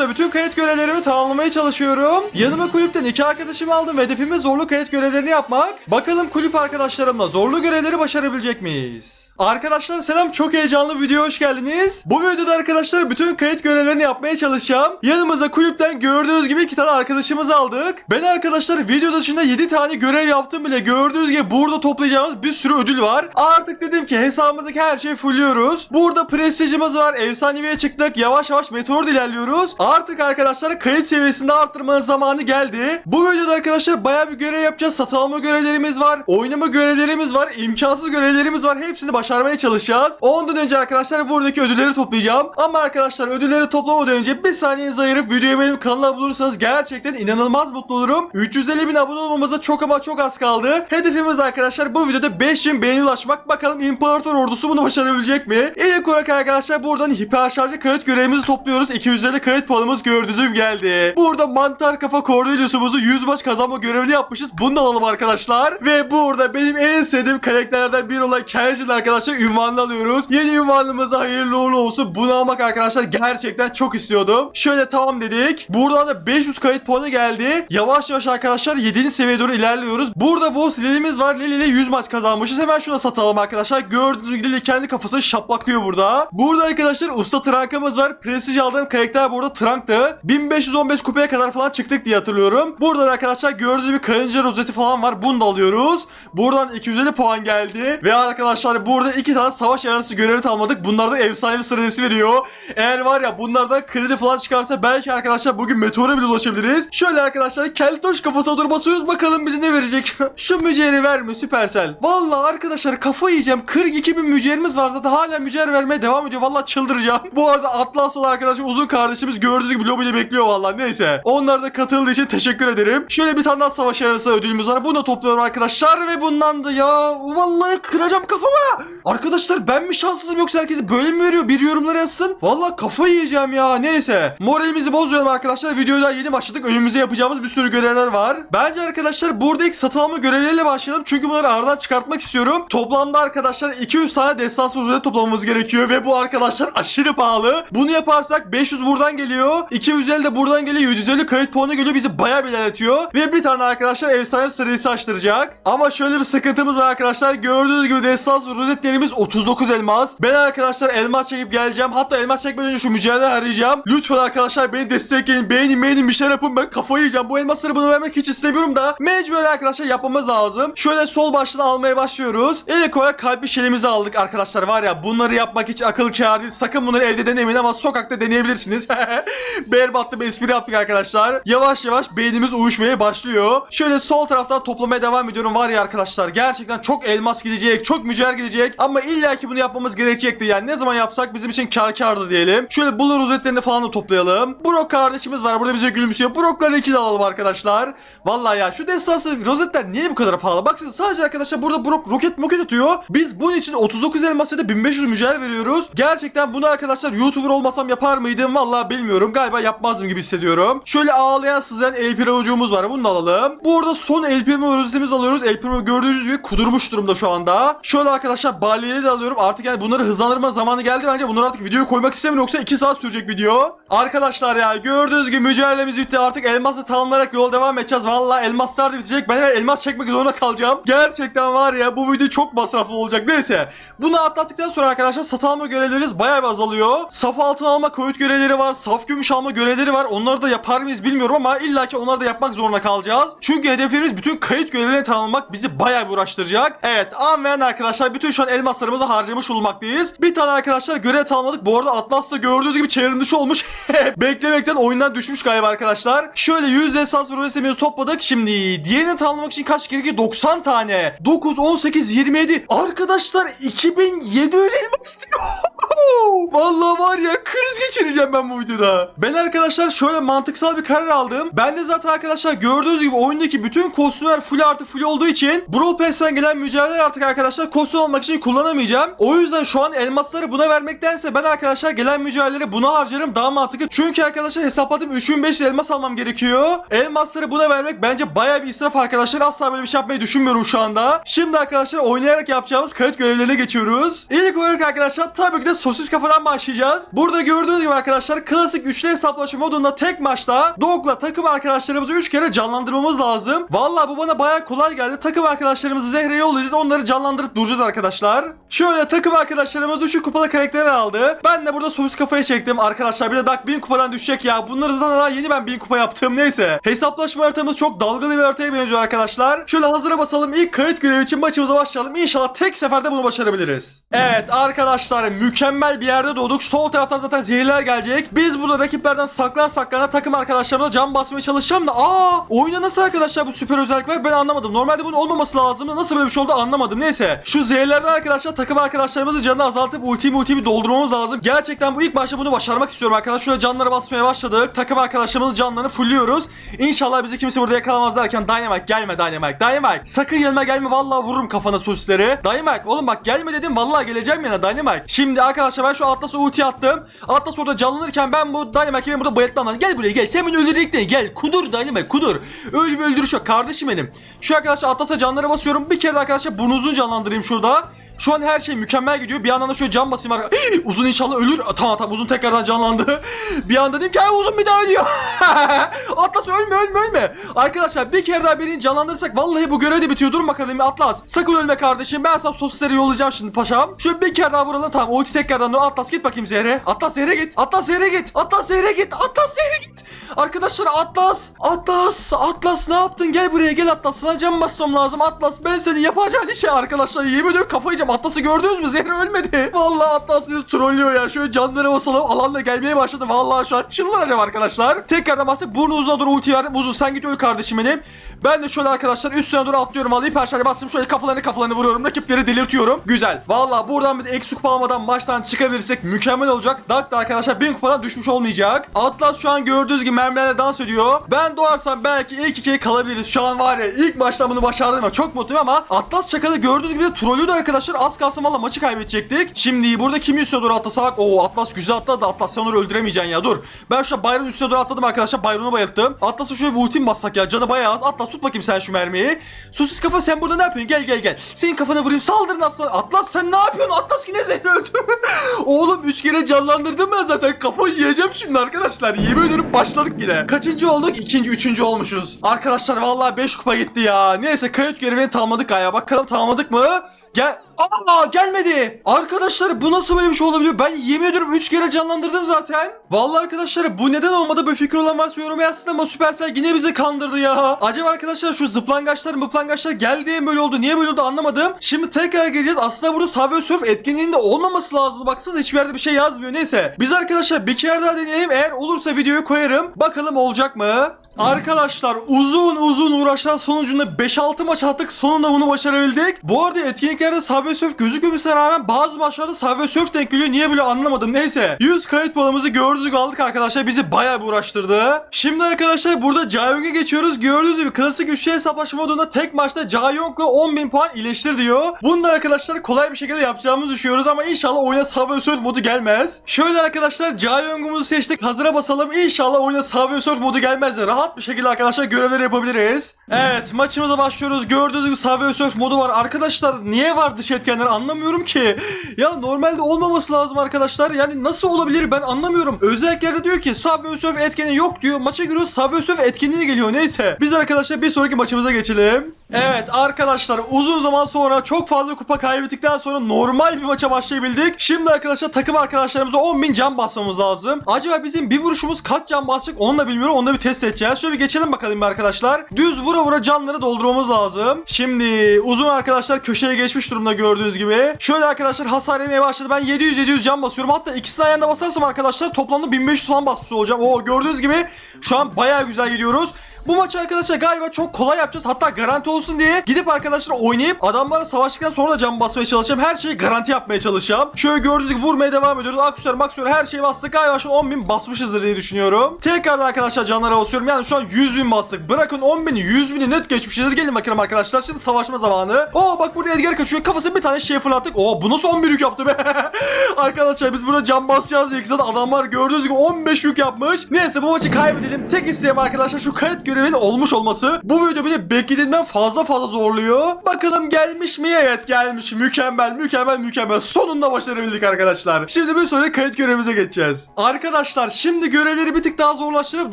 videoda bütün kayıt görevlerimi tamamlamaya çalışıyorum. Yanıma kulüpten iki arkadaşımı aldım ve hedefimiz zorlu kayıt görevlerini yapmak. Bakalım kulüp arkadaşlarımla zorlu görevleri başarabilecek miyiz? Arkadaşlar selam çok heyecanlı bir videoya hoş geldiniz. Bu videoda arkadaşlar bütün kayıt görevlerini yapmaya çalışacağım. Yanımıza kulüpten gördüğünüz gibi iki tane arkadaşımızı aldık. Ben arkadaşlar video dışında 7 tane görev yaptım bile gördüğünüz gibi burada toplayacağımız bir sürü ödül var. Artık dedim ki hesabımızdaki her şeyi fulluyoruz. Burada prestijimiz var. Efsaneviye çıktık. Yavaş yavaş meteor ilerliyoruz. Artık arkadaşlar kayıt seviyesinde arttırmanın zamanı geldi. Bu videoda arkadaşlar bayağı bir görev yapacağız. Satın alma görevlerimiz var. Oynama görevlerimiz var. imkansız görevlerimiz var. Hepsini başarmaya çalışacağız. Ondan önce arkadaşlar buradaki ödülleri toplayacağım. Ama arkadaşlar ödülleri toplamadan önce bir saniyenizi ayırıp videoyu benim kanala bulursanız gerçekten inanılmaz mutlu olurum. 350 bin abone olmamıza çok ama çok az kaldı. Hedefimiz arkadaşlar bu videoda 5000 beğeni ulaşmak. Bakalım İmparator Ordusu bunu başarabilecek mi? İlk olarak arkadaşlar buradan hiper kayıt görevimizi topluyoruz. 250 kayıt puanımız gördüğünüz geldi. Burada mantar kafa Cordelius'umuzu 100 maç kazanma görevini yapmışız. Bunu da alalım arkadaşlar. Ve burada benim en sevdiğim karakterlerden biri olan Kenzil arkadaşlar ünvanını alıyoruz. Yeni ünvanımıza hayırlı uğurlu olsun. Bunu almak arkadaşlar gerçekten çok istiyordum. Şöyle tamam dedik. Buradan da 500 kayıt puanı geldi. Yavaş yavaş arkadaşlar 7. seviyeye doğru ilerliyoruz. Burada boss Lili'miz var. Lili ile 100 maç kazanmışız. Hemen şuna satalım arkadaşlar. Gördüğünüz gibi Lili kendi kafasını şaplaklıyor burada. Burada arkadaşlar usta Trank'ımız var. Prestij aldığım karakter burada Trank'tı. 1515 kupaya kadar falan çıktık diye hatırlıyorum. Buradan arkadaşlar gördüğünüz gibi karınca rozeti falan var. Bunu da alıyoruz. Buradan 250 puan geldi. Ve arkadaşlar burada iki tane savaş yarısı görevi tamamladık. Bunlarda efsane sırası veriyor. Eğer var ya bunlardan kredi falan çıkarsa belki arkadaşlar bugün meteora bile ulaşabiliriz. Şöyle arkadaşlar keltoş kafasına doğru basıyoruz. Bakalım bize ne verecek. Şu mücevheri verme Süpersel. Vallahi arkadaşlar kafa yiyeceğim. 42 bin mücevherimiz var zaten hala mücevher vermeye devam ediyor. Vallahi çıldıracağım. Bu arada Atlas'la arkadaşım uzun kardeşimiz gördüğünüz gibi lobide bekliyor vallahi. Neyse. Onlar da katıldığı için teşekkür ederim. Şöyle bir tane daha savaş yarısı ödülümüz var. Bunu da topluyorum arkadaşlar ve bundan da ya vallahi kıracağım kafama. Arkadaşlar ben mi şanssızım yoksa herkesi böyle mi veriyor? Bir yorumlara yazsın. Vallahi kafa yiyeceğim ya. Neyse. Moralimizi bozmayalım arkadaşlar. Videoya daha yeni başladık. Önümüze yapacağımız bir sürü görevler var. Bence arkadaşlar burada ilk satın alma görevleriyle başlayalım. Çünkü bunları aradan çıkartmak istiyorum. Toplamda arkadaşlar 200 tane destansı rozeti toplamamız gerekiyor. Ve bu arkadaşlar aşırı pahalı. Bunu yaparsak 500 buradan geliyor. 250 de buradan geliyor. 750 kayıt puanı geliyor. Bizi bayağı ilerletiyor. Ve bir tane arkadaşlar efsane stratejisi açtıracak. Ama şöyle bir sıkıntımız var arkadaşlar. Gördüğünüz gibi destansı rozetlerimiz 39 elmas. Ben arkadaşlar elmas çekip geleceğim. Hatta elmas çekmeden önce şu mücadele arayacağım. Lütfen arkadaşlar beni destekleyin. Beğenin beğenin bir şey yapın. Ben kafayı yiyeceğim. Bu elmasları bunu vermek hiç istemiyorum da. Mecbur arkadaşlar yapmamız lazım. Şöyle sol baştan almaya başlıyoruz. İlk olarak kalp şelimizi aldık arkadaşlar. Var ya bunları yapmak hiç akıl kâr değil. Sakın bunları evde denemeyin ama sokakta deneyebilirsiniz. Berbatlı bir espri yaptık arkadaşlar. Yavaş yavaş beynimiz uyuşmaya başlıyor. Şöyle sol taraftan toplamaya devam ediyorum. Var ya arkadaşlar gerçekten çok elmas gidecek. Çok mücevher gidecek. Ama illa ki bunu yapmamız gerekecekti. Yani ne zaman yapsak bizim için kar kardır diyelim. Şöyle bulur rozetlerini falan da toplayalım. Brok kardeşimiz var. Burada bize gülümsüyor. Brokları iki de alalım arkadaşlar. Vallahi ya şu destansı rozetler niye bu kadar pahalı? Bak siz sadece arkadaşlar burada Brok roket moket atıyor. Biz bunun için 39 elmas ya da 1500 mücevher veriyoruz. Gerçekten bunu arkadaşlar YouTuber olmasam yapar mıydım? Vallahi bilmiyorum. Galiba yapmazdım gibi hissediyorum. Şöyle ağlayan sızlayan El Primo'cuğumuz var. Bunu alalım. Burada son El Primo rozetimizi alıyoruz. El Primo gördüğünüz gibi kudurmuş durumda şu anda. Şöyle arkadaşlar balyeleri de alıyorum. Artık yani bunları hızlandırma zamanı geldi bence. Bunları artık videoya koymak istemiyorum yoksa 2 saat sürecek video. Arkadaşlar ya gördüğünüz gibi mücadelemiz bitti. Artık elmasla tamamlayarak yola devam edeceğiz. Vallahi elmaslar da bitecek. Ben elmas çekmek zorunda kalacağım. Gerçekten var ya bu video çok masraflı olacak. Neyse. Bunu atlattıktan sonra arkadaşlar satın alma görevleriniz bayağı bir azalıyor. Saf altın alma koyut görevleri var. Saf gümüş alma görevleri var. Onları da yapar mıyız bilmiyorum ama illaki onları da yapmak zorunda kalacağız. Çünkü hedeflerimiz bütün kayıt görevlerini tamamlamak bizi bayağı bir uğraştıracak. Evet anlayan arkadaşlar bütün şu an elmaslarımızı harcamış bulunmaktayız. Bir tane arkadaşlar görev tamamladık. Bu arada Atlas da gördüğünüz gibi çevrim dışı olmuş. Beklemekten oyundan düşmüş galiba arkadaşlar. Şöyle 100 esans rozetimizi topladık. Şimdi diğerini tamamlamak için kaç gerekiyor? 90 tane. 9, 18, 27. Arkadaşlar 2700 elmas. Vallahi var ya kriz geçireceğim ben bu videoda. Ben arkadaşlar şöyle mantıksal bir karar aldım. Ben de zaten arkadaşlar gördüğünüz gibi oyundaki bütün kostümler full artı full olduğu için Brawl Pass'ten gelen mücadeleler artık arkadaşlar kostüm almak için kullanamayacağım. O yüzden şu an elmasları buna vermektense ben arkadaşlar gelen mücadeleleri buna harcarım daha mantıklı. Çünkü arkadaşlar hesapladım 3500 elmas almam gerekiyor. Elmasları buna vermek bence baya bir israf arkadaşlar. Asla böyle bir şey yapmayı düşünmüyorum şu anda. Şimdi arkadaşlar oynayarak yapacağımız kayıt görevlerine geçiyoruz. İlk olarak arkadaşlar tabii ki de sosis kafadan başlayacağız. Burada gördüğünüz gibi arkadaşlar klasik üçlü hesaplaşma modunda tek maçta Dog'la takım arkadaşlarımızı 3 kere canlandırmamız lazım. Vallahi bu bana baya kolay geldi. Takım arkadaşlarımızı Zehre'ye yollayacağız. Onları canlandırıp duracağız arkadaşlar. Şöyle takım arkadaşlarımız düşük kupalı karakterler aldı. Ben de burada sosis kafaya çektim arkadaşlar. Bir de Dak 1000 kupadan düşecek ya. Bunları zaten daha yeni ben 1000 kupa yaptım. Neyse. Hesaplaşma haritamız çok dalgalı bir haritaya benziyor arkadaşlar. Şöyle hazıra basalım. İlk kayıt görevi için maçımıza başlayalım. İnşallah tek seferde bunu başarabiliriz. Evet arkadaşlar mükemmel bir yerde doğduk. Sol taraftan zaten zehirler gelecek. Biz burada rakiplerden saklan saklana takım arkadaşlarımıza can basmaya çalışacağım da aa oyunda nasıl arkadaşlar bu süper özellik var ben anlamadım. Normalde bunun olmaması lazım. Nasıl böyle bir şey oldu anlamadım. Neyse. Şu zehirlerden arkadaşlar takım arkadaşlarımızın canını azaltıp ulti ulti doldurmamız lazım. Gerçekten bu ilk başta bunu başarmak istiyorum arkadaşlar. Şöyle canlara basmaya başladık. Takım arkadaşlarımızın canlarını fulluyoruz. İnşallah bizi kimse burada yakalamaz derken Dynamite gelme Dynamite. Dynamite sakın gelme gelme vallahi vururum kafana sosisleri. Dynamite oğlum bak gelme dedim vallahi geleceğim yana Dynamite. Şimdi arkadaşlar ben şu Atlas'a ulti attım. Atlas orada canlanırken ben bu Dynamite'i burada bayıltmam lazım. Gel buraya gel. Sen beni öldürecektin. Gel kudur Dynamite kudur. Öyle bir öldürüş yok kardeşim benim. Şu arkadaşlar Atlas'a canlara basıyorum. Bir kere de arkadaşlar burnunuzun canlandırayım şurada. Şu an her şey mükemmel gidiyor. Bir yandan da şöyle can basayım arkadaşlar. uzun inşallah ölür. Tamam tamam uzun tekrardan canlandı. bir anda dedim ki "Ay, uzun bir daha ölüyor. Atlas ölme ölme ölme. Arkadaşlar bir kere daha birini canlandırırsak vallahi bu görev de bitiyor. Durun bakalım Atlas. Sakın ölme kardeşim. Ben sana sosisleri yollayacağım şimdi paşam. Şöyle bir kere daha vuralım tamam. Ulti tekrardan. Atlas git bakayım Zehre. Atlas Zehre git. Atlas Zehre git. Atlas Zehre git. Atlas Zehre git. Arkadaşlar Atlas. Atlas. Atlas ne yaptın? Gel buraya gel Atlas. Sana can basmam lazım. Atlas ben senin yapacağın işe arkadaşlar. Yemin ediyorum kafayı yiyeceğim. Atlas'ı gördünüz mü? Zehre ölmedi. Vallahi Atlas bizi trollüyor ya. Şöyle canlara basalım. Alanla gelmeye başladı. Vallahi şu an çıldıracağım arkadaşlar. Tekrardan bahsedip burnu uzuna doğru ulti verdim. Uzun sen git öl kardeşim benim. Ben de şöyle arkadaşlar üstüne doğru atlıyorum. Vallahi perşembe bastım. Şöyle kafalarını kafalarını vuruyorum. Rakipleri delirtiyorum. Güzel. Vallahi buradan bir de eksik kupa almadan maçtan çıkabilirsek mükemmel olacak. Dak da arkadaşlar 1000 kupadan düşmüş olmayacak. Atlas şu an gördüğünüz gibi mermilerle dans ediyor. Ben doğarsam belki ilk ikiye kalabiliriz. Şu an var ya ilk maçtan bunu başardım ya. Çok mutluyum ama Atlas çakalı gördüğünüz gibi de trollüydü arkadaşlar. Az kalsın valla maçı kaybedecektik. Şimdi burada kim üstüne doğru atlasak? Oo Atlas güzel atladı. Atlas sen onu öldüremeyeceksin ya dur. Ben şu an Byron'un üstüne doğru atladım arkadaşlar. Byron'u bayılttım. Atlas'a şöyle bir ultim bassak ya. Canı bayağı az. Atlas tut bakayım sen şu mermiyi. Sosis kafa sen burada ne yapıyorsun? Gel gel gel. Senin kafana vurayım. Saldırın Atlas. Atlas sen ne yapıyorsun? Atlas yine zehri öldü. Oğlum 3 kere canlandırdım ben zaten. Kafayı yiyeceğim şimdi arkadaşlar. Yemin ediyorum başladık yine. Kaçıncı olduk? İkinci, üçüncü olmuşuz. Arkadaşlar vallahi 5 kupa gitti ya. Neyse kayıt görevini tamamladık galiba. Bakalım tamamladık mı? Gel. Aa gelmedi. Arkadaşlar bu nasıl böyle bir şey olabiliyor? Ben yemin ediyorum 3 kere canlandırdım zaten. Vallahi arkadaşlar bu neden olmadı? Bu fikir olan varsa yorum yazsın ama Supercell yine bizi kandırdı ya. Acaba arkadaşlar şu zıplangaçlar mıplangaçlar geldi diye böyle oldu? Niye böyle oldu anlamadım. Şimdi tekrar gireceğiz. Aslında burada Subway Surf etkinliğinde olmaması lazım. Baksanıza hiçbir yerde bir şey yazmıyor. Neyse. Biz arkadaşlar bir kere daha deneyelim. Eğer olursa videoyu koyarım. Bakalım olacak mı? Arkadaşlar uzun uzun uğraşlar sonucunda 5-6 maç attık sonunda bunu başarabildik. Bu arada etkinliklerde Subway Surf gözükmemesine rağmen bazı maçlarda Subway Surf denk geliyor. Niye böyle anlamadım. Neyse. 100 kayıt puanımızı gibi aldık arkadaşlar. Bizi bayağı bir uğraştırdı. Şimdi arkadaşlar burada Jayong'a geçiyoruz. Gördüğünüz gibi klasik üçlü hesaplaşma modunda tek maçta Jayong'la 10.000 puan iyileştir diyor. Bunu da arkadaşlar kolay bir şekilde yapacağımızı düşünüyoruz ama inşallah oyuna Subway Surf modu gelmez. Şöyle arkadaşlar Jayong'umuzu seçtik. Hazıra basalım. İnşallah oyuna Subway Surf modu gelmez de rahat bir şekilde arkadaşlar görevleri yapabiliriz. Evet maçımıza başlıyoruz. Gördüğünüz gibi Subway Surf modu var. Arkadaşlar niye var dış etkenler anlamıyorum ki. Ya normalde olmaması lazım arkadaşlar. Yani nasıl olabilir ben anlamıyorum. Özelliklerde diyor ki Subway Surf etkeni yok diyor. Maça giriyoruz Subway Surf etkinliği geliyor. Neyse. Biz arkadaşlar bir sonraki maçımıza geçelim. Evet arkadaşlar uzun zaman sonra çok fazla kupa kaybettikten sonra normal bir maça başlayabildik. Şimdi arkadaşlar takım arkadaşlarımıza 10.000 can basmamız lazım. Acaba bizim bir vuruşumuz kaç can basacak onu da bilmiyorum. Onu da bir test edeceğiz. Şöyle bir geçelim bakalım bir arkadaşlar. Düz vura vura canları doldurmamız lazım. Şimdi uzun arkadaşlar köşeye geçmiş durumda gördüğünüz gibi. Şöyle arkadaşlar hasar yemeye başladı. Ben 700-700 can basıyorum. Hatta ikisini aynı anda basarsam arkadaşlar toplamda 1500 falan basmış olacağım. Oo gördüğünüz gibi şu an baya güzel gidiyoruz. Bu maçı arkadaşlar galiba çok kolay yapacağız. Hatta garanti olsun diye gidip arkadaşlar oynayıp adamlara savaştıktan sonra da cam basmaya çalışacağım. Her şeyi garanti yapmaya çalışacağım. Şöyle gördüğünüz gibi vurmaya devam ediyoruz. Aksiyonlar maksiyonlar her şeyi bastık. Galiba şu an 10.000 basmışızdır diye düşünüyorum. Tekrardan arkadaşlar canlara basıyorum. Yani şu an 100.000 bastık. Bırakın 10.000'i 100.000'i net geçmişiz. Gelin bakalım arkadaşlar. Şimdi savaşma zamanı. Oo bak burada Edgar kaçıyor. Kafasına bir tane şey fırlattık. Oo bu nasıl 11 yük yaptı be? arkadaşlar biz burada cam basacağız diye zaten adamlar gördüğünüz gibi 15 yük yapmış. Neyse bu maçı kaybedelim. Tek isteğim arkadaşlar şu kayıt görevinin olmuş olması. Bu video beni beklediğimden fazla fazla zorluyor. Bakalım gelmiş mi? Evet gelmiş. Mükemmel, mükemmel, mükemmel. Sonunda başarabildik arkadaşlar. Şimdi bir sonraki kayıt görevimize geçeceğiz. Arkadaşlar şimdi görevleri bir tık daha zorlaştırıp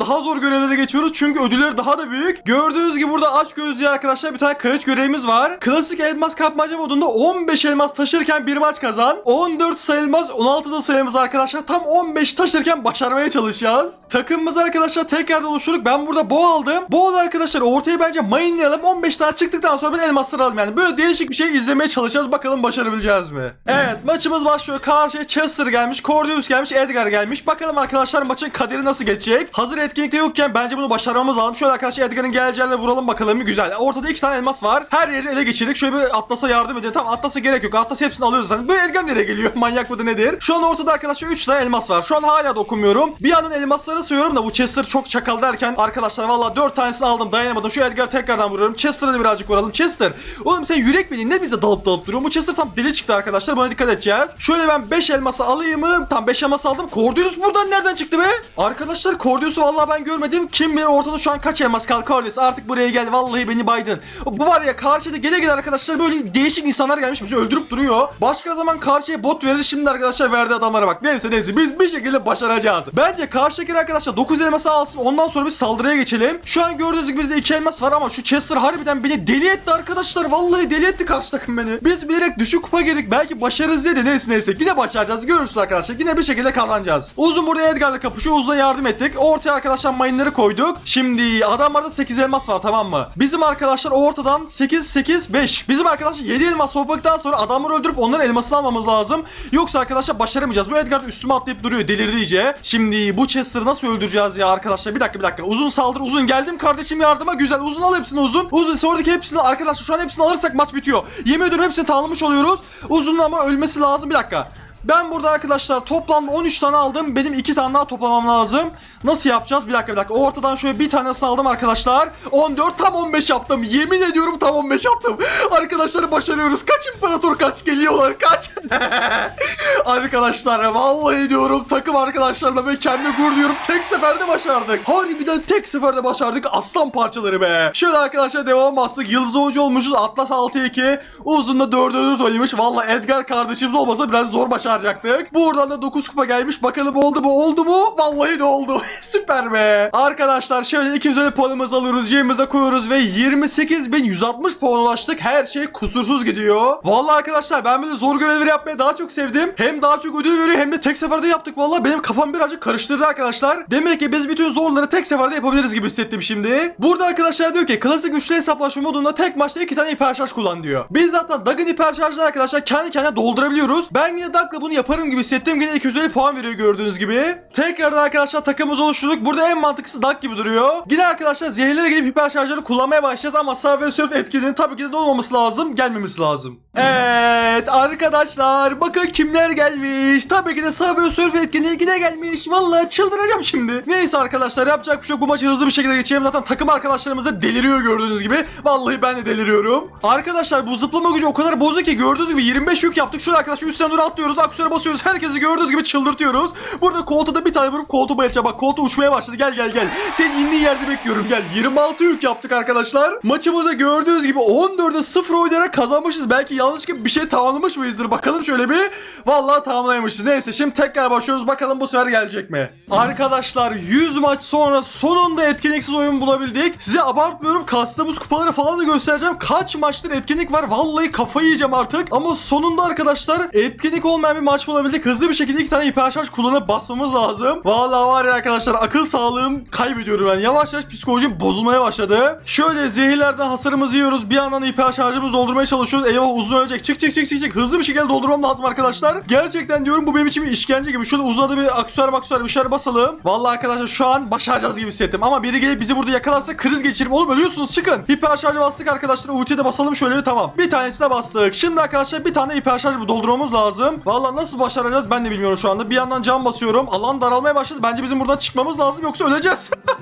daha zor görevlere geçiyoruz. Çünkü ödülleri daha da büyük. Gördüğünüz gibi burada aç gözlü arkadaşlar bir tane kayıt görevimiz var. Klasik elmas kapmaca modunda 15 elmas taşırken bir maç kazan. 14 sayılmaz 16 da sayımız arkadaşlar. Tam 15 taşırken başarmaya çalışacağız. Takımımız arkadaşlar tekrardan oluşturduk. Ben burada boğa aldım. Boğa arkadaşlar ortaya bence mayınlayalım. 15 tane çıktıktan sonra ben elmasları alayım yani. Böyle değişik bir şey izlemeye çalışacağız. Bakalım başarabileceğiz mi? Evet maçımız başlıyor. Karşıya Chester gelmiş. Cordius gelmiş. Edgar gelmiş. Bakalım arkadaşlar maçın kaderi nasıl geçecek? Hazır etkinlikte yokken bence bunu başarmamız lazım. Şöyle arkadaşlar Edgar'ın geleceğine vuralım bakalım. Güzel. Ortada iki tane elmas var. Her yeri ele geçirdik. Şöyle bir Atlas'a yardım edelim. Tamam Atlas'a gerek yok. Atlas hepsini alıyoruz zaten. Bu Edgar nereye geliyor? Manyak mıdır nedir? Şu an ortada arkadaşlar 3 tane elmas var. Şu an hala dokunmuyorum. Bir yandan elmasları sayıyorum da bu Chester çok çakal derken arkadaşlar valla 4 tanesini aldım dayanamadım. Şu Edgar tekrardan vuruyorum. Chester'a da birazcık vuralım. Chester. Oğlum sen yürek mi? Ne bize dalıp dalıp duruyor? Bu Chester tam deli çıktı arkadaşlar. Buna dikkat edeceğiz. Şöyle ben 5 elması alayım mı? Tam 5 elmas aldım. Cordius buradan nereden çıktı be? Arkadaşlar Cordius'u valla ben görmedim. Kim bilir ortada şu an kaç elmas kaldı Cordius. Artık buraya gel. Vallahi beni baydın. Bu var ya karşıda gele gele arkadaşlar böyle değişik insanlar gelmiş. Bizi öldürüp duruyor. Başka zaman karşıya bot verir. Şimdi arkadaşlar verdi adamlara bak. Neyse neyse biz bir şekilde başaracağız. Bence karşıdaki arkadaşlar 9 elması alsın. Ondan sonra bir saldırıya geçelim. Şu an gördüğünüz gibi bizde 2 elmas var ama şu Chester harbiden beni deli etti arkadaşlar. Vallahi deli etti karşı takım beni. Biz bilerek düşük kupa girdik. Belki başarırız diye de neyse neyse. Yine başaracağız. Görürsünüz arkadaşlar. Yine bir şekilde kazanacağız. Uzun burada Edgar'la kapışıyor. Uzun'a yardım ettik. Ortaya arkadaşlar mayınları koyduk. Şimdi adamlarda 8 elmas var tamam mı? Bizim arkadaşlar ortadan 8 8 5. Bizim arkadaşlar 7 elmas topladıktan sonra adamları öldürüp onların elmasını almamız lazım. Yoksa arkadaşlar başaramayacağız. Bu Edgar üstüme atlayıp duruyor. Delirdi iyice. Şimdi bu Chester'ı nasıl öldüreceğiz ya arkadaşlar? Bir dakika bir dakika. Uzun saldır. Uzun geldim kardeşim yardıma. Güzel. Uzun al hepsini uzun. Uzun sonraki hepsini arkadaşlar şu an hepsini alırsak maç bitiyor. Yemin ediyorum hepsini tamamlamış oluyoruz. Uzun ama ölmesi lazım. Bir dakika. Ben burada arkadaşlar toplamda 13 tane aldım. Benim 2 tane daha toplamam lazım. Nasıl yapacağız? Bir dakika bir dakika. Ortadan şöyle bir tanesini aldım arkadaşlar. 14 tam 15 yaptım. Yemin ediyorum tam 15 yaptım. Arkadaşlar başarıyoruz. Kaç imparator kaç geliyorlar kaç. arkadaşlar vallahi diyorum takım arkadaşlarla ve kendi gurur diyorum. Tek seferde başardık. Harbiden tek seferde başardık. Aslan parçaları be. Şöyle arkadaşlar devam bastık. Yıldız oyuncu olmuşuz. Atlas 6-2. Uzun da 4'e 4 oynamış. Vallahi Edgar kardeşimiz olmasa biraz zor başaracaktık. Buradan da 9 kupa gelmiş. Bakalım oldu mu? Oldu mu? Vallahi de oldu. Süper be. Arkadaşlar şöyle ikimize de puanımızı alıyoruz. Cebimize koyuyoruz ve 28.160 puan ulaştık. Her şey kusursuz gidiyor. Vallahi arkadaşlar ben böyle zor görevleri yapmayı daha çok sevdim. Hem daha çok ödül veriyor hem de tek seferde yaptık. Vallahi benim kafam birazcık karıştırdı arkadaşlar. Demek ki biz bütün zorları tek seferde yapabiliriz gibi hissettim şimdi. Burada arkadaşlar diyor ki klasik güçlü hesaplaşma modunda tek maçta iki tane hiper şarj kullan diyor. Biz zaten Dag'ın hiper şarjını arkadaşlar kendi kendine doldurabiliyoruz. Ben yine Dag'la bunu yaparım gibi hissettim. Yine 250 puan veriyor gördüğünüz gibi. Tekrardan arkadaşlar takımımızı oluşturduk. Burada en mantıklısı Dag gibi duruyor. Yine arkadaşlar zehirlere gidip hiper şarjları kullanmaya başlayacağız ama sağ ve sörf tabii ki de olmaması lazım. Gelmemesi lazım. Evet arkadaşlar bakın kimler gelmiş. Tabii ki de sağ ve sörf etkinliği yine gelmiş. Vallahi çıldıracağım şimdi. Neyse arkadaşlar yapacak bir şey yok. Bu maçı hızlı bir şekilde geçelim. Zaten takım arkadaşlarımız da deliriyor gördüğünüz gibi. Vallahi ben de deliriyorum. Arkadaşlar bu zıplama gücü o kadar bozuk ki gördüğünüz gibi 25 yük yaptık. Şöyle arkadaşlar üstten doğru atlıyoruz. Aksiyona basıyoruz. Herkesi gördüğünüz gibi çıldırtıyoruz. Burada koltuğa bir tane vurup koltuğu bayılacağım. Bak koltuğu uçmaya başladı. Gel gel gel. Senin indiğin yerde bekliyorum. Gel. 26 yük yaptık arkadaşlar. Maçımızda gördüğünüz gibi 14'e 0 oynayarak kazanmışız. Belki yanlışlıkla bir şey tamamlamış mıyızdır? Bakalım şöyle bir. Vallahi tamamlaymışız. Neyse şimdi tekrar başlıyoruz. Bakalım bu sefer gelecek mi? Arkadaşlar 100 maç sonra sonunda etkinliksiz oyun bulabildik. Size abartmıyorum. Kastığımız kupaları falan da göstereceğim. Kaç maçtır etkinlik var. Vallahi kafayı yiyeceğim artık. Ama sonunda arkadaşlar etkinlik olmayan bir maç bulabildik. Hızlı bir şekilde iki tane hiper şarj kullanıp basmamız lazım. Vallahi var ya arkadaşlar akıl sağlığım kaybediyorum ben. Yavaş yavaş psikolojim bozulmaya başladı. Şöyle zehirlerden hasarımızı yiyoruz. Bir yandan hiper şarjımızı doldurmaya çalışıyoruz. Eyvah uzun ölecek. Çık çık çık çık çık. Hızlı bir şekilde doldurmam lazım arkadaşlar. Gerçekten diyorum bu benim için bir işkence gibi. Şöyle uzadı bir aksesuar maksuar bir şeyler basalım. Vallahi arkadaşlar şu an başaracağız gibi hissettim. Ama biri gelip bizi burada yakalarsa kriz geçirim. Oğlum ölüyorsunuz çıkın. Hiper şarjı bastık arkadaşlar. Ultiye de basalım şöyle bir tamam. Bir tanesine bastık. Şimdi arkadaşlar bir tane hiper şarj doldurmamız lazım. Vallahi nasıl başaracağız ben de bilmiyorum şu anda. Bir yandan cam basıyorum. Alan daralmaya başladı. Bence bizim buradan çıkmamız lazım yoksa öleceğiz.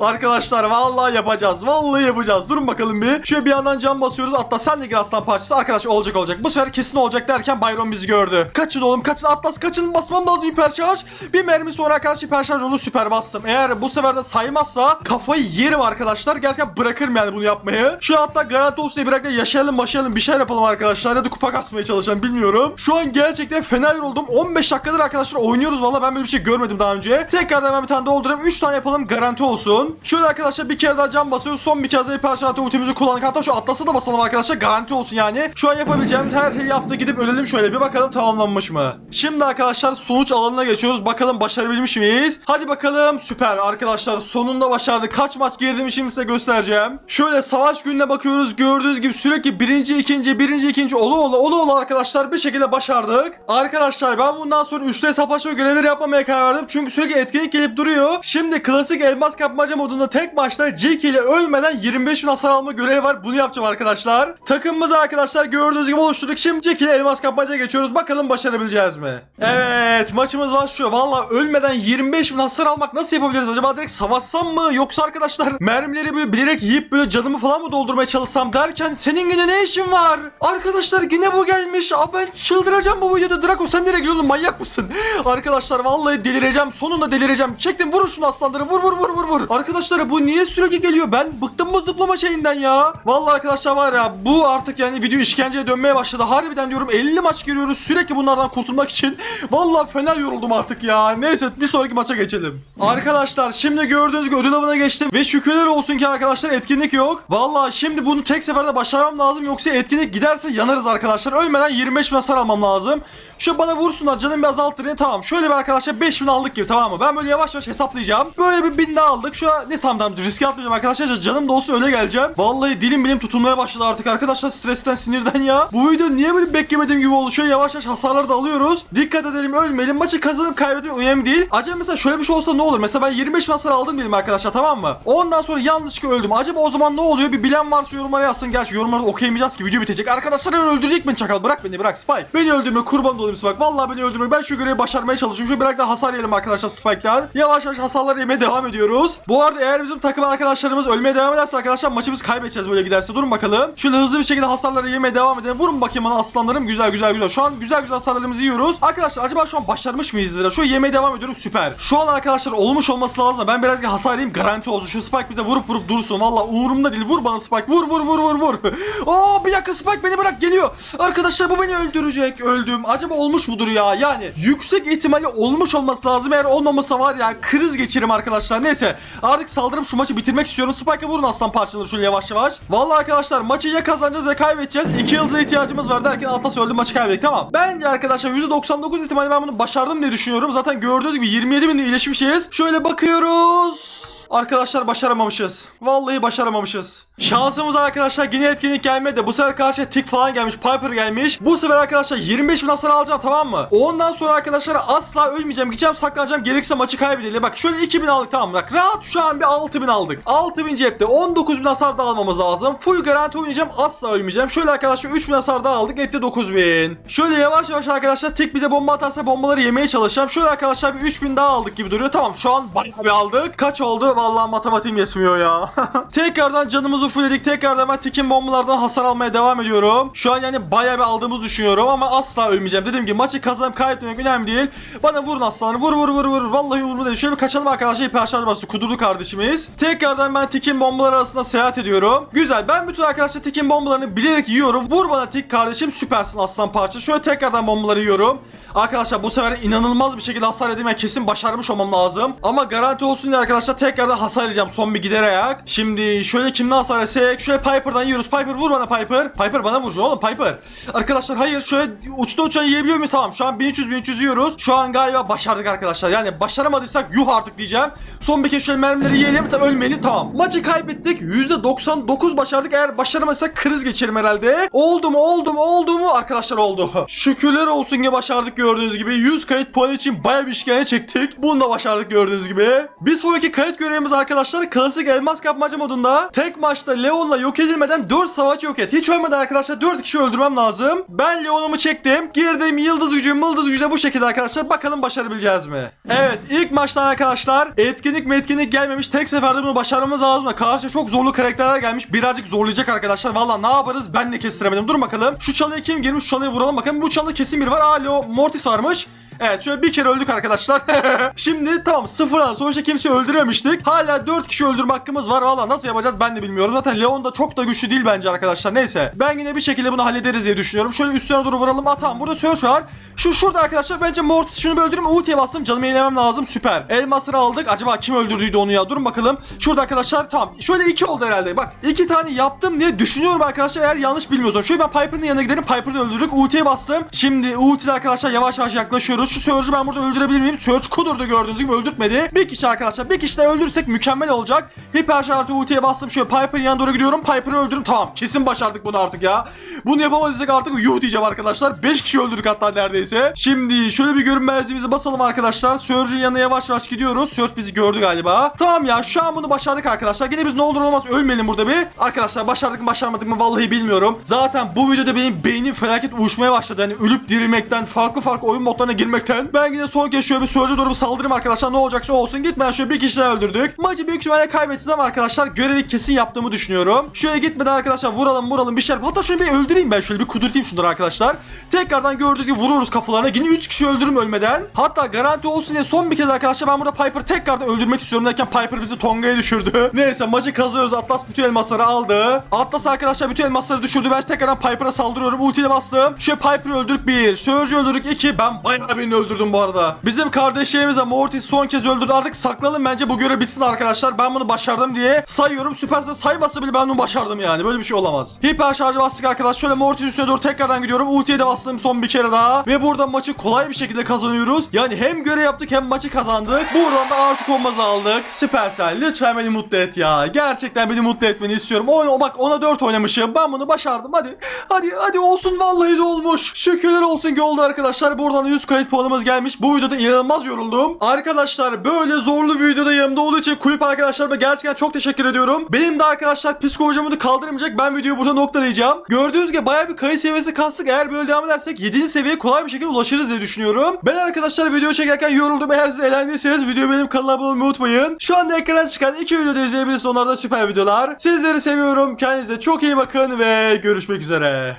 Arkadaşlar vallahi yapacağız. Vallahi yapacağız. Durun bakalım bir. Şöyle bir yandan cam basıyoruz. Atlas sen de aslan parçası. Arkadaş olacak olacak. Bu sefer kesin olacak derken Byron bizi gördü. Kaçın oğlum kaçın. Atlas kaçın. Basmam lazım hiper şarj. Bir mermi sonra arkadaş hiper şarj oldu. Süper bastım. Eğer bu sefer de saymazsa kafayı yerim arkadaşlar. Gerçekten bırakırım yani bunu yapmayı. Şu hatta garanti olsun diye bırak yaşayalım başlayalım bir şey yapalım arkadaşlar. Ya da kupa kasmaya çalışalım bilmiyorum. Şu an gerçekten fena yoruldum. 15 dakikadır arkadaşlar oynuyoruz. Valla ben böyle bir şey görmedim daha önce. Tekrardan ben bir tane doldurayım. 3 tane yapalım garanti olsun. Şöyle arkadaşlar bir kere daha cam basıyoruz. Son bir kez daha hiper ultimizi kullandık. Hatta şu atlası da basalım arkadaşlar. Garanti olsun yani. Şu an yapabileceğimiz her şeyi yaptı. Gidip ölelim şöyle bir bakalım tamamlanmış mı? Şimdi arkadaşlar sonuç alanına geçiyoruz. Bakalım başarabilmiş miyiz? Hadi bakalım süper arkadaşlar sonunda başardık. Kaç maç girdiğimi şimdi size göstereceğim. Şöyle savaş gününe bakıyoruz. Gördüğünüz gibi sürekli birinci ikinci birinci ikinci ola ola ola ola arkadaşlar bir şekilde başardık. Arkadaşlar ben bundan sonra üçlü hesaplaşma görevleri yapmamaya karar verdim. Çünkü sürekli etkinlik gelip duruyor. Şimdi klasik elmas kapmaca modunda tek başta Jake ile ölmeden 25 bin hasar alma görevi var. Bunu yapacağım arkadaşlar. Takımımızı arkadaşlar gördüğünüz gibi oluşturduk. Şimdi Jake ile elmas kapmaca geçiyoruz. Bakalım başarabileceğiz mi? Evet maçımız başlıyor. Valla ölmeden 25 bin hasar almak nasıl yapabiliriz acaba? Direkt savaşsam mı? Yoksa arkadaşlar mermileri böyle bilerek yiyip böyle canımı falan mı doldurmaya çalışsam derken senin yine ne işin var? Arkadaşlar yine bu gelmiş. Aa, ben çıldıracağım bu videoda. Draco sen nereye gidiyorsun? Manyak mısın? Arkadaşlar vallahi delireceğim. Sonunda delireceğim. Çektim vurun şunu aslanları. Vur vur vur vur vur. Arkadaşlar bu niye sürekli geliyor? Ben bıktım bu zıplama şeyinden ya. Vallahi arkadaşlar var ya bu artık yani video işkenceye dönmeye başladı. Harbiden diyorum 50 maç giriyoruz sürekli bunlardan kurtulmak için. Vallahi fena yoruldum artık ya. Neyse bir sonraki maça geçelim. Arkadaşlar şimdi gördüğünüz gibi ödül avına geçtim ve şükürler olsun ki arkadaşlar etkinlik yok. Vallahi şimdi bunu tek seferde başarmam lazım yoksa etkinlik giderse yanarız arkadaşlar. Ölmeden 25 bin hasar almam lazım. Şu bana vursunlar canım bir azaltır. Tamam şöyle bir arkadaşlar 5000 aldık gibi tamam mı? Ben böyle yavaş yavaş hesaplayacağım. Böyle bir bin daha aldık. Şu an ne tamam tamam riske atmayacağım arkadaşlar. Canım da olsa öyle geleceğim. Vallahi dilim bilim tutulmaya başladı artık arkadaşlar stresten sinirden ya. Bu video niye böyle beklemediğim gibi oldu? Şöyle yavaş yavaş hasarları da alıyoruz. Dikkat edelim ölmeyelim. Maçı kazanıp kaybetmek önemli değil. Acaba mesela şöyle bir şey olsa ne olur? Mesela ben 25 bin hasar aldım diyelim arkadaşlar tamam mı? Ondan sonra yanlışlıkla öldüm. Acaba o zaman ne oluyor? Bir bilen varsa yorumlara yazsın. Gerçi yorumlarda okuyamayacağız ki video bitecek. Arkadaşlar öldürecek beni çakal. Bırak beni bırak Spike. Beni öldürme kurban olayım Spike. Vallahi beni öldürme. Ben şu görevi başarmaya çalışıyorum. Şöyle biraz daha hasar yiyelim arkadaşlar Spike'dan. Yavaş yavaş hasarları yemeye devam ediyoruz. Bu arada eğer bizim takım arkadaşlarımız ölmeye devam ederse arkadaşlar maçımız kaybedeceğiz böyle giderse. Durun bakalım. Şöyle hızlı bir şekilde hasarları yemeye devam edelim. Vurun bakayım bana aslanlarım. Güzel güzel güzel. Şu an güzel güzel hasarlarımızı yiyoruz. Arkadaşlar acaba şu an başarmış mıyız? Şu yemeye devam ediyorum. Süper. Şu an arkadaşlar olmuş olması lazım. Ben biraz hasar yiyeyim garanti olsun. Şu Spike bize vurup vurup dursun. Valla umurumda değil. Vur bana Spike. Vur vur vur vur vur. Oo bir dakika Spike beni bırak geliyor. Arkadaşlar bu beni öldürecek. Öldüm. Acaba olmuş mudur ya? Yani yüksek ihtimalle olmuş olması lazım. Eğer olmaması var ya kriz geçirim arkadaşlar. Neyse artık saldırıp şu maçı bitirmek istiyorum. Spike'a vurun aslan parçaları şöyle yavaş yavaş. Vallahi arkadaşlar maçı ya kazanacağız ya kaybedeceğiz. 2 yıldıza ihtiyacımız var derken Atlas öldü maçı kaybettik. Tamam. Bence arkadaşlar %99 ihtimalle ben bunu başardım diye düşünüyorum. Zaten gördüğünüz gibi 27 bin iyileşmişiz. Şöyle bakıyoruz. Arkadaşlar başaramamışız. Vallahi başaramamışız. Şansımız arkadaşlar yine etkinlik gelmedi. Bu sefer karşıya tik falan gelmiş. Piper gelmiş. Bu sefer arkadaşlar 25 bin hasar alacağım tamam mı? Ondan sonra arkadaşlar asla ölmeyeceğim. Gideceğim saklanacağım. Gerekirse maçı kaybedelim. Bak şöyle 2000 aldık tamam mı? Bak rahat şu an bir 6000 aldık. 6000 cepte. 19 bin hasar da almamız lazım. Full garanti oynayacağım. Asla ölmeyeceğim. Şöyle arkadaşlar 3000 hasar daha aldık. Etti 9000. Şöyle yavaş yavaş arkadaşlar tik bize bomba atarsa bombaları yemeye çalışacağım. Şöyle arkadaşlar bir 3000 daha aldık gibi duruyor. Tamam şu an bayağı bir aldık. Kaç oldu? Vallahi matematiğim yetmiyor ya. Tekrardan canımızı fullledik. Tekrardan ben tikin bombalardan hasar almaya devam ediyorum. Şu an yani bayağı bir aldığımızı düşünüyorum ama asla ölmeyeceğim. Dediğim gibi maçı kazanıp kaybetmek önemli değil. Bana vurun aslanları. Vur vur vur vur. Vallahi umurumda değil. Şöyle bir kaçalım arkadaşlar. Hiper şarj bastı. Kudurdu kardeşimiz. Tekrardan ben tikin bombalar arasında seyahat ediyorum. Güzel. Ben bütün arkadaşlar tikin bombalarını bilerek yiyorum. Vur bana tik kardeşim. Süpersin aslan parça. Şöyle tekrardan bombaları yiyorum. Arkadaşlar bu sefer inanılmaz bir şekilde hasar yedim. Yani kesin başarmış olmam lazım. Ama garanti olsun diye arkadaşlar tekrardan hasar yiyeceğim. Son bir gider ayak. Şimdi şöyle kimden hasar elmaslara sek. Şöyle Piper'dan yiyoruz. Piper vur bana Piper. Piper bana vur oğlum Piper. Arkadaşlar hayır şöyle uçta uçan yiyebiliyor muyuz? Tamam şu an 1300 1300 yiyoruz. Şu an galiba başardık arkadaşlar. Yani başaramadıysak yuh artık diyeceğim. Son bir kez şöyle mermileri yiyelim. Tam ölmeyelim tamam. Maçı kaybettik. %99 başardık. Eğer başaramadıysak kriz geçerim herhalde. Oldu mu oldu mu oldu mu? Arkadaşlar oldu. Şükürler olsun ki başardık gördüğünüz gibi. 100 kayıt puan için bayağı bir işkence çektik. Bunu da başardık gördüğünüz gibi. Bir sonraki kayıt görevimiz arkadaşlar klasik elmas kapmaca modunda. Tek maçta Leon'la yok edilmeden 4 savaşçı yok et. Hiç ölmeden arkadaşlar 4 kişi öldürmem lazım. Ben Leon'umu çektim. Girdim yıldız gücü yıldız gücü de bu şekilde arkadaşlar. Bakalım başarabileceğiz mi? Evet ilk maçtan arkadaşlar etkinlik metkinlik gelmemiş. Tek seferde bunu başarmamız lazım karşıya çok zorlu karakterler gelmiş. Birazcık zorlayacak arkadaşlar. Valla ne yaparız ben de kestiremedim. Dur bakalım. Şu çalıya kim girmiş? Şu çalıya vuralım bakalım. Bu çalı kesin biri var. Aa Leo Mortis varmış. Evet şöyle bir kere öldük arkadaşlar. Şimdi tamam sıfırdan sonuçta kimseyi öldürememiştik. Hala 4 kişi öldürme hakkımız var. Valla nasıl yapacağız ben de bilmiyorum. Zaten Leon da çok da güçlü değil bence arkadaşlar. Neyse ben yine bir şekilde bunu hallederiz diye düşünüyorum. Şöyle üstüne doğru vuralım. Aa tamam burada Surge var. Şu şurada arkadaşlar bence Mortis şunu bir öldüreyim. Ultiye bastım canımı yenilemem lazım. Süper. Elmasları aldık. Acaba kim öldürdüydü onu ya? Durun bakalım. Şurada arkadaşlar tamam. Şöyle iki oldu herhalde. Bak iki tane yaptım diye düşünüyorum arkadaşlar eğer yanlış bilmiyorsam. Şöyle ben Piper'ın yanına gidelim. Piper'ı öldürdük. Ultiye bastım. Şimdi ultiyle arkadaşlar yavaş yavaş yaklaşıyoruz. Şu Surge'ü ben burada öldürebilir miyim? Surge kudurdu gördüğünüz gibi öldürtmedi. Bir kişi arkadaşlar. Bir kişi de öldürürsek mükemmel olacak. Hiper şartı ultiye bastım. Şöyle Piper'ın yanına doğru gidiyorum. Piper'ı öldürdüm. Tamam. Kesin başardık bunu artık ya. Bunu yapamadıysak artık yuh diyeceğim arkadaşlar. 5 kişi öldürdük hatta neredeyse. Şimdi şöyle bir görünmezliğimizi basalım arkadaşlar. Surge'ın yanına yavaş yavaş gidiyoruz. Surge bizi gördü galiba. Tamam ya şu an bunu başardık arkadaşlar. Yine biz ne olur olmaz ölmeyelim burada bir. Arkadaşlar başardık mı başarmadık mı vallahi bilmiyorum. Zaten bu videoda benim beynim felaket uyuşmaya başladı. Yani ölüp dirilmekten, farklı farklı oyun modlarına girmekten. Ben yine son kez şöyle bir Surge'e doğru bir saldırayım arkadaşlar. Ne olacaksa olsun. Gitmeden şöyle bir kişi daha öldürdük. Maçı büyük ihtimalle kaybedeceğiz ama arkadaşlar görevi kesin yaptığımı düşünüyorum. Şöyle gitmeden arkadaşlar vuralım vuralım bir şeyler. Hatta şöyle bir öldüreyim ben şöyle bir kudurtayım şunları arkadaşlar. Tekrardan gördüğünüz gibi vuruyoruz kafalarına. Yine 3 kişi öldürüm ölmeden. Hatta garanti olsun diye son bir kez arkadaşlar ben burada Piper tekrardan öldürmek istiyorum derken Piper bizi Tonga'ya düşürdü. Neyse maçı kazıyoruz. Atlas bütün elmasları aldı. Atlas arkadaşlar bütün elmasları düşürdü. Ben tekrardan Piper'a saldırıyorum. Ultiyle bastım. Şöyle Piper'ı öldürdük bir. Surge'ü öldürdük iki. Ben bayağı birini öldürdüm bu arada. Bizim kardeşlerimiz de Mortis son kez öldürdü. Artık saklalım bence bu görev bitsin arkadaşlar. Ben bunu başardım diye sayıyorum. Süperse saymasa bile ben bunu başardım yani. Böyle bir şey olamaz. Hiper şarjı bastık arkadaş. Şöyle Mortis üstüne doğru tekrardan gidiyorum. Ultiye de bastım son bir kere daha. Ve burada maçı kolay bir şekilde kazanıyoruz. Yani hem görev yaptık hem maçı kazandık. Buradan da artık olmazı aldık. Süpersel lütfen beni mutlu et ya. Gerçekten beni mutlu etmeni istiyorum. O, bak ona 4 oynamışım. Ben bunu başardım. Hadi. Hadi hadi olsun vallahi de olmuş. Şükürler olsun ki oldu arkadaşlar. Buradan 100 kayıt puanımız gelmiş. Bu videoda inanılmaz yoruldum. Arkadaşlar böyle zorlu bir videoda yanımda olduğu için kulüp arkadaşlarıma gerçekten çok teşekkür ediyorum. Benim de arkadaşlar psikolojimi de kaldırmayacak. Ben videoyu burada noktalayacağım. Gördüğünüz gibi bayağı bir kayıt seviyesi kastık. Eğer böyle devam edersek 7. seviyeye kolay bir şekilde ulaşırız diye düşünüyorum. Ben arkadaşlar video çekerken yoruldum. Eğer siz eğlendiyseniz videoyu benim kanalıma abone olmayı unutmayın. Şu anda ekrana çıkan iki videoda izleyebilirsiniz. Onlar da süper videolar. Sizleri seviyorum. Kendinize çok iyi bakın ve görüşmek üzere.